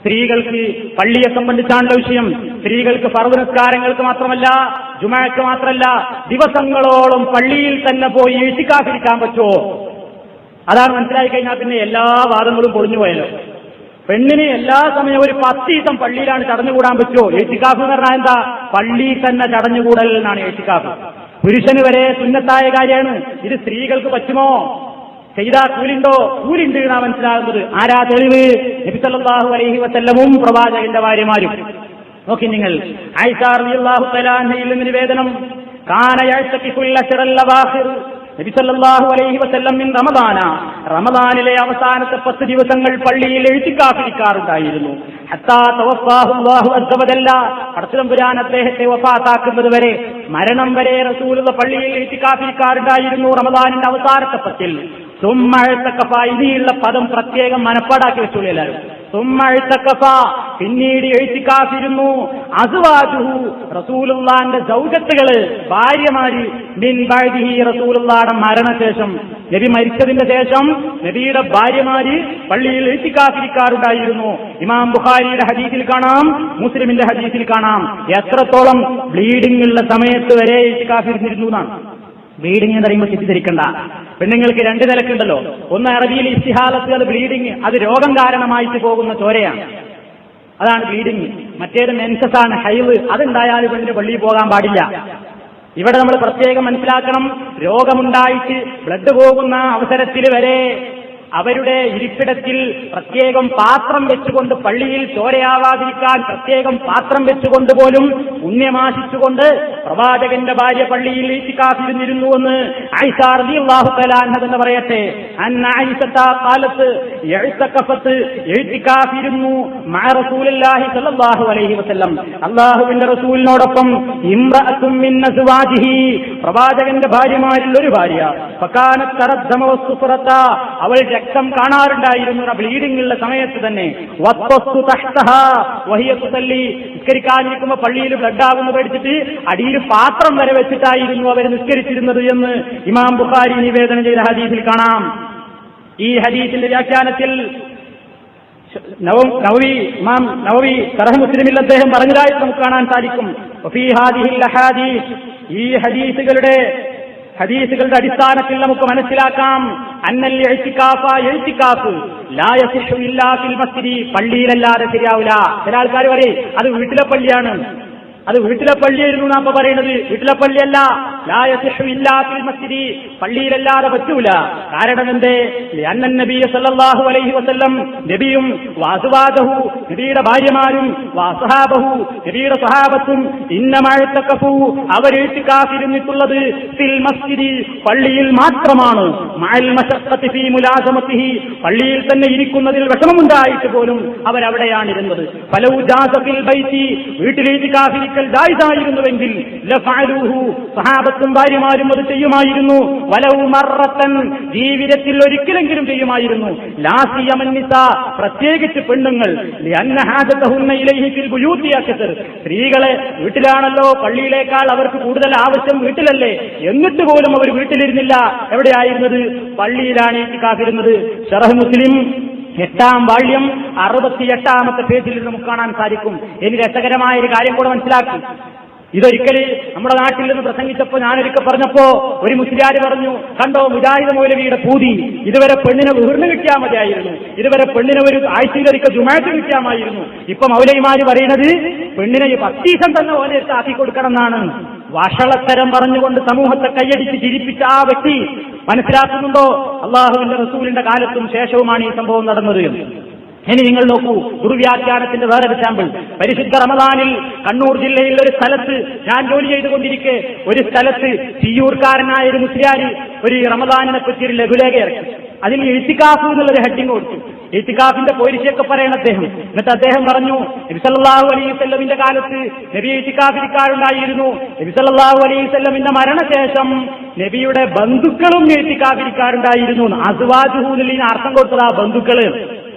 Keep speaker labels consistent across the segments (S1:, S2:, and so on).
S1: സ്ത്രീകൾക്ക് പള്ളിയെ സംബന്ധിച്ചാണല്ലോ വിഷയം. സ്ത്രീകൾക്ക് പർവനസ്കാരങ്ങൾക്ക് മാത്രമല്ല ജുമാക്ക് മാത്രമല്ല ദിവസങ്ങളോളം പള്ളിയിൽ തന്നെ പോയി എഴുത്തിക്കാതിരിക്കാൻ പറ്റുമോ? അതാണ് മനസ്സിലായി കഴിഞ്ഞാൽ പിന്നെ എല്ലാ വാദങ്ങളും പൊളിഞ്ഞു പോയല്ലോ. പെണ്ണിന് എല്ലാ സമയവും ഒരു പത്ത് ദിവസം പള്ളിയിലാണ് ചടഞ്ഞുകൂടാൻ പറ്റുമോ? എഴുത്തിക്കാഫ് എന്ന് പറഞ്ഞാൽ എന്താ? പള്ളിയിൽ തന്നെ ചടഞ്ഞുകൂടൽ എന്നാണ് എഴുത്തിക്കാഫ് പുരുഷന് വരെ സുന്നത്തായ കാര്യമാണ്. ഇത് സ്ത്രീകൾക്ക് പറ്റുമോ? ചെയ്താ കൂലിണ്ടോ? കൂലിണ്ട് എന്നാ മനസ്സിലാകുന്നത്. ആരാ തെളിവ്? നബിസല്ലാഹു അലൈഹി വസല്ലമും പ്രവാചകന്റെ ഭാര്യമാരും. നോക്കി നിങ്ങൾ. നിവേദനം. അലൈഹി വസല്ലം റമദാന. റമദാനിലെ അവസാനത്തെ പത്ത് ദിവസങ്ങൾ പള്ളിയിൽ എഴുത്തിക്കാഫിരിക്കാറുണ്ടായിരുന്നു പടച്ചിലംപുരാൻ അദ്ദേഹത്തെ വഫാത്താക്കുന്നത് വരെ മരണം വരെ റസൂലുള്ള പള്ളിയിൽ എഴുത്തിക്കാഫിരിക്കാറുണ്ടായിരുന്നു റമദാനിന്റെ അവസാനത്തെ പത്തിൽ. സുമ്മഴത്തക്കഫ ഇനിയുള്ള പദം പ്രത്യേകം മനപ്പാടാക്കി വെച്ചോളൂ എല്ലാവരും. സുമ്മഴത്തക്കഫ പിന്നീട് എഴുത്തിക്കാഫിരുന്നു അസുവാജുഹു റസൂലുള്ളാന്റെ സൗജത്തുകൾ ഭാര്യമാര് മിൻ ബഅദിഹി റസൂലുള്ളാടെ മരണശേഷം. നബി മരിച്ചതിന്റെ ശേഷം നബിയുടെ ഭാര്യമാര് പള്ളിയിൽ എഴുത്തിക്കാത്തിരിക്കാറുണ്ടായിരുന്നു. ഇമാം ബുഖാരിയുടെ ഹദീസിൽ കാണാം മുസ്ലിമിന്റെ ഹദീസിൽ കാണാം. എത്രത്തോളം ബ്ലീഡിംഗ് ഉള്ള സമയത്ത് വരെ എഴുത്തിക്കാത്തിരുന്നിരുന്നു എന്നാണ്. ബ്ലീഡിംഗ് എന്ന് പറയുമ്പോൾ തെറ്റിദ്ധരിക്കണ്ട. പെണ്ണുങ്ങൾക്ക് രണ്ട് നിലക്കുണ്ടല്ലോ ഒന്ന് അറബിയിൽ ഇസ്തിഹാലത്ത് അത് ബ്ലീഡിംഗ് അത് രോഗം കാരണമായിട്ട് പോകുന്ന ചോരയാണ്. അതാണ് ബ്ലീഡിംഗ് മറ്റേത് മെൻസസ് ആണ് ഹൈവ്. അതുണ്ടായാൽ പെണ്ണിന് പള്ളിയിൽ പോകാൻ പാടില്ല. ഇവിടെ നമ്മൾ പ്രത്യേകം മനസ്സിലാക്കണം. രോഗമുണ്ടായിട്ട് ബ്ലഡ് പോകുന്ന അവസരത്തിൽ വരെ അവരുടെ ഇരിപ്പിടത്തിൽ പ്രത്യേകം പാത്രം വെച്ചുകൊണ്ട് പള്ളിയിൽ ചോരയാവാതിരിക്കാൻ പ്രത്യേകം പാത്രം വെച്ചുകൊണ്ട് പോലും പുണ്യമാശിച്ചുകൊണ്ട് പ്രവാചകന്റെ ഭാര്യ പള്ളിയിൽ ഈറ്റിക്കാത്തിരുന്നിരുന്നുവെന്ന് എന്ന് പറയട്ടെ. അന്ന ഐസത്ത കാലത്ത് എഴുത്തക്കഫത്ത് അള്ളാഹുവിന്റെ റസൂലിനോടൊപ്പം പ്രവാചകന്റെ ഭാര്യമാരിൽ ഒരു ഭാര്യ. അവൾ രക്തം കാണാറുണ്ടായിരുന്നു ബ്ലീഡിംഗ് ഉള്ള സമയത്ത് തന്നെ. നിസ്കരിക്കാനിരിക്കുമ്പോ പള്ളിയിൽ ബ്ലഡ് ആകുന്നു പേടിച്ചിട്ട് അടിയിൽ പാത്രം വരെ വെച്ചിട്ടായിരുന്നു അവർ നിസ്കരിച്ചിരുന്നത് എന്ന് ഇമാം ബുഖാരി നിവേദനം ചെയ്ത ഹദീസിൽ കാണാം. ഈ ഹദീസിന്റെ വ്യാഖ്യാനത്തിൽ ഇമാം നവവി മുസ്ലിമിൽ അദ്ദേഹം പറഞ്ഞതായി നമുക്ക് കാണാൻ സാധിക്കും. ഈ ഹദീസുകളുടെ ഹദീസുകളുടെ അടിസ്ഥാനത്തിൽ നമുക്ക് മനസ്സിലാക്കാം. അന്നൽ എഴുത്തിക്കാഫ് ലായസിഷു ഇല്ലാ ഫിൽ പള്ളിയിലല്ലാതെ ശരിയാവില്ല. ചില ആൾക്കാർ പറയും അത് വീട്ടിലെ പള്ളിയാണ്. അത് വീട്ടിലെ പള്ളിയായിരുന്നു നാം പറയുന്നത്. വീട്ടിലെ പള്ളിയല്ല. ലായസിഷു ഇല്ലാ ഫിൽ മസ്ജിദി. പള്ളിയിലല്ലാതെ പറ്റൂല. കാരണം എന്തേ അന്നൻ നബിയ സല്ലല്ലാഹു അലൈഹി വസല്ലം നബിയും വാസുവാദഹു നബിയുടെ ഭാര്യമാരും വാസഹാബഹു നബിയുടെ സഹാബത്തും ഇന്നമഴത്തക്കഫു അവരെഴുത്തിക്കാത്തിരുന്നിട്ടുള്ളത് ഫിൽ മസ്ജിദി പള്ളിയിൽ മാത്രമാണ്. മുലാസമത്തിഹി പള്ളിയിൽ തന്നെ ഇരിക്കുന്നതിൽ വിഷമമുണ്ടായിട്ട് പോലും അവരവിടെയാണ് ഇരുന്നത് ഫലൗ ജാസ ഫിൽ ബൈത്തി വീട്ടിലേക്ക് കാഫിരിക്കൽ ലഫഅലൂഹു സഹാബത്തും ഭാര്യമാരും അത് ചെയ്യുമായിരുന്നു. വലൗ മറത്തൻ ജീവിതത്തിൽ ഒരിക്കലെങ്കിലും ചെയ്യുമായിരുന്നു. ലാസിയമന്നിസ പ്രത്യേകിച്ച് പെണ്ണുങ്ങൾ. സ്ത്രീകളെ വീട്ടിലാണല്ലോ പള്ളിയിലേക്കാൾ അവർക്ക് കൂടുതൽ ആവശ്യം വീട്ടിലല്ലേ? എന്നിട്ട് പോലും അവർ വീട്ടിലിരുന്നില്ല. എവിടെയായിരുന്നത്? പള്ളിയിലാണ് കാത്തിരുന്നത് ഷറഹ് മുസ്ലിം എട്ടാം വാള്യം അറുപത്തിയെട്ടാമത്തെ പേജിൽ നമുക്ക് കാണാൻ സാധിക്കും. ഇനി രസകരമായ ഒരു കാര്യം കൂടെ മനസ്സിലാക്കി. ഇതൊരിക്കൽ നമ്മുടെ നാട്ടിൽ നിന്ന് പ്രസംഗിച്ചപ്പോ ഞാനൊരിക്കൽ പറഞ്ഞപ്പോ ഒരു മുസ്ലിയാര് പറഞ്ഞു കണ്ടോ മുജാഹിദ് മൗലവിയുടെ പൂതി? ഇതുവരെ പെണ്ണിനെ ഉയർന്നു കിട്ടിയാൽ മതിയായിരുന്നു. ഇതുവരെ പെണ്ണിനെ ഒരു ആഴ്ചയിലൊരിക്കൽ ജുമാറ്റ് കിട്ടിയാമായിരുന്നു. ഇപ്പൊ മൗലയിമാര് പറയുന്നത് പെണ്ണിനെ പത്തീസം തന്നെ ഓലെ ആക്കി കൊടുക്കണം എന്നാണ് വഷളത്തരം പറഞ്ഞുകൊണ്ട് സമൂഹത്തെ കൈയടിച്ച് ചിരിപ്പിച്ച ആ വ്യക്തി മനസ്സിലാക്കുന്നുണ്ടോ? അള്ളാഹുവിന്റെ റസൂലിന്റെ കാലത്തും ശേഷവുമാണ് ഈ സംഭവം നടന്നത്. ഇനി നിങ്ങൾ നോക്കൂ ദുർവ്യാഖ്യാനത്തിന്റെ വേറെ എക്സാമ്പിൾ പരിശുദ്ധ റമദാനിൽ കണ്ണൂർ ജില്ലയിൽ ഒരു സ്ഥലത്ത് ഞാൻ ജോലി ചെയ്തുകൊണ്ടിരിക്കെ ഒരു സ്ഥലത്ത് തിയ്യൂർക്കാരനായ ഒരു മുസ്ലിയാരി ഒരു റമദാനിനെ പറ്റി ഒരു ലഘുലേഖ ഇറക്കി. അതിൽ എഴുത്തിക്കാഫ് എന്നുള്ളൊരു ഹെഡിങ് കൊടുത്തു. എഴുത്തിക്കാഫിന്റെ പോരിശയൊക്കെ പറയണം അദ്ദേഹം. എന്നിട്ട് അദ്ദേഹം പറഞ്ഞു നബിസല്ലാഹു അലൈഹി സ്വല്ലമിന്റെ കാലത്ത് നബി എഴുത്തിക്കാഫിരിക്കാരുണ്ടായിരുന്നു നബിസല്ലാഹു അലൈഹി സ്വല്ലമിന്റെ മരണശേഷം നബിയുടെ ബന്ധുക്കളും എഴുത്തിക്കാഫിരിക്കാരുണ്ടായിരുന്നു അസുവാജുഹൂലിന് അർത്ഥം കൊടുത്തത് ആ ബന്ധുക്കൾ.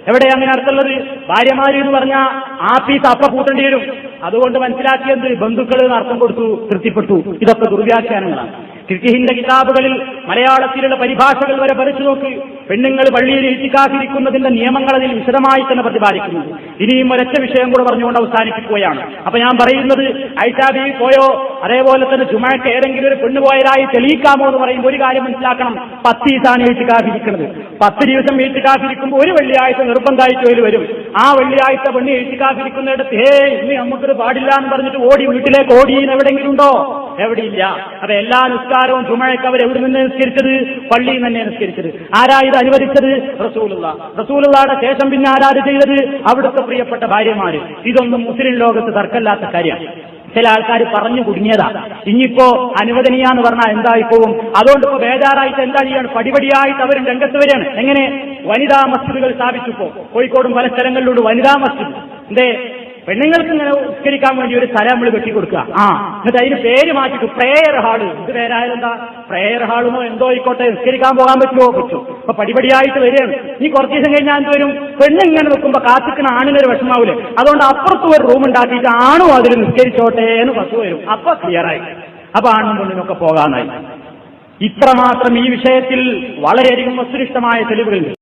S1: എവിടെ അങ്ങനെ അടുത്തുള്ളത് ഭാര്യമാര് എന്ന് പറഞ്ഞാൽ ആ പീസ് അപ്പ കൂട്ടേണ്ടി വരും. അതുകൊണ്ട് മനസ്സിലാക്കിയത് ബന്ധുക്കൾ അർത്ഥം കൊടുത്തു തൃപ്തിപ്പെട്ടു. ഇതൊക്കെ ദുർവ്യാഖ്യാനങ്ങളാണ്. കൃഷിഹിന്റെ കിതാബുകളിൽ മലയാളത്തിലുള്ള പരിഭാഷകൾ വരെ പറിച്ചു നോക്ക്. പെണ്ണുങ്ങൾ പള്ളിയിൽ ഇരിക്കാതിരിക്കുന്നതിന്റെ നിയമങ്ങൾ അതിൽ വിശദമായി തന്നെ പ്രതിപാദിക്കുന്നു. ഇനിയും ഒരൊറ്റ വിഷയം കൂടെ പറഞ്ഞുകൊണ്ട് അവസാനിപ്പിക്കുകയാണ്. അപ്പൊ ഞാൻ പറയുന്നത് ഐഷാബി പോയോ? അതേപോലെ തന്നെ ജുമാക്ക് ഏതെങ്കിലും ഒരു പെണ്ണ് പോയതായി തെളിയിക്കാമോ എന്ന് പറയുമ്പോൾ ഒരു കാര്യം മനസ്സിലാക്കണം. പത്ത് ദിവസമാണ് എഴുത്തുകാതിരിക്കുന്നത് പത്ത് ദിവസം എഴുത്തുകാതിരിക്കുമ്പോൾ ഒരു വെള്ളിയാഴ്ച നിർബന്ധമായിട്ട് ഒരു വരും. ആ വെള്ളിയാഴ്ച പെണ്ണ് എഴുത്തുകാതിരിക്കുന്നിടത്ത് ഹേ ഇന്ന് നമുക്കിത് പാടില്ല എന്ന് പറഞ്ഞിട്ട് ഓടി വീട്ടിലേക്ക് ഓടി എവിടെയെങ്കിലും ഉണ്ടോ? എവിടെയില്ല. അപ്പൊ എല്ലാ നിസ്കാരവും ചുമഴയ്ക്ക് അവർ എവിടെ നിന്ന് നിസ്കരിച്ചത്? പള്ളിയിൽ തന്നെ നിസ്കരിച്ചത്. ആരാ ഇത് അനുവദിച്ചത്? റസൂലുള്ള. റസൂലുള്ളയുടെ ശേഷം പിന്നെ ആരാത് ചെയ്തത്? അവിടുത്തെ പ്രിയപ്പെട്ട ഭാര്യമാര്. ഇതൊന്നും മുസ്ലിം ലോകത്ത് തർക്കമില്ലാത്ത കാര്യമാണ്. ചില ആൾക്കാർ പറഞ്ഞു കുടുങ്ങിയതാ. ഇനിയിപ്പോ അനുവദനീയാന്ന് പറഞ്ഞാൽ എന്തായിപ്പോവും അതുകൊണ്ട് ഇപ്പോ ബേജാറായിട്ട് എന്താ ചെയ്യാണ്? പടിപടിയായിട്ട് അവർ രംഗത്ത് വരികയാണ്. എങ്ങനെ? വനിതാ മസ്ജിദുകൾ സ്ഥാപിച്ചപ്പോ കോഴിക്കോടും പല സ്ഥലങ്ങളിലൂടെ വനിതാ മസ്ജിദ്. എന്തേ? പെണ്ണുങ്ങൾക്ക് ഇങ്ങനെ ഉസ്കരിക്കാൻ വേണ്ടി ഒരു സ്ഥലം നമ്മൾ വെട്ടിക്കൊടുക്കുക ആ. എന്നിട്ട് അതിന് പേര് മാറ്റിട്ട് പ്രേയർ ഹാൾ ഇത് പേരായാലും എന്താ പ്രേയർ ഹാളെന്നോ എന്തോ ആയിക്കോട്ടെ നിസ്കരിക്കാൻ പോകാൻ പറ്റുമോ? പറ്റും. അപ്പൊ പടിപടിയായിട്ട് വരികയാണ്. ഈ കുറച്ച് ദിവസം കഴിഞ്ഞാൽ എന്ത് വരും? പെണ്ണിങ്ങനെ നിൽക്കുമ്പോ കാത്തിക്കുന്ന ആണിനൊരു വിഷമാവൂലേ? അതുകൊണ്ട് അപ്പുറത്ത് ഒരു റൂം ഉണ്ടാക്കിയിട്ട് ആണും അതിൽ നിസ്കരിച്ചോട്ടെ എന്ന് പത്ത് വരും. അപ്പൊ ക്ലിയറായി അപ്പൊ ആണും പെണ്ണിനൊക്കെ പോകാനായി. ഇത്രമാത്രം ഈ വിഷയത്തിൽ വളരെയധികം വസ്തുനിഷ്ഠമായ തെളിവുകളുണ്ട്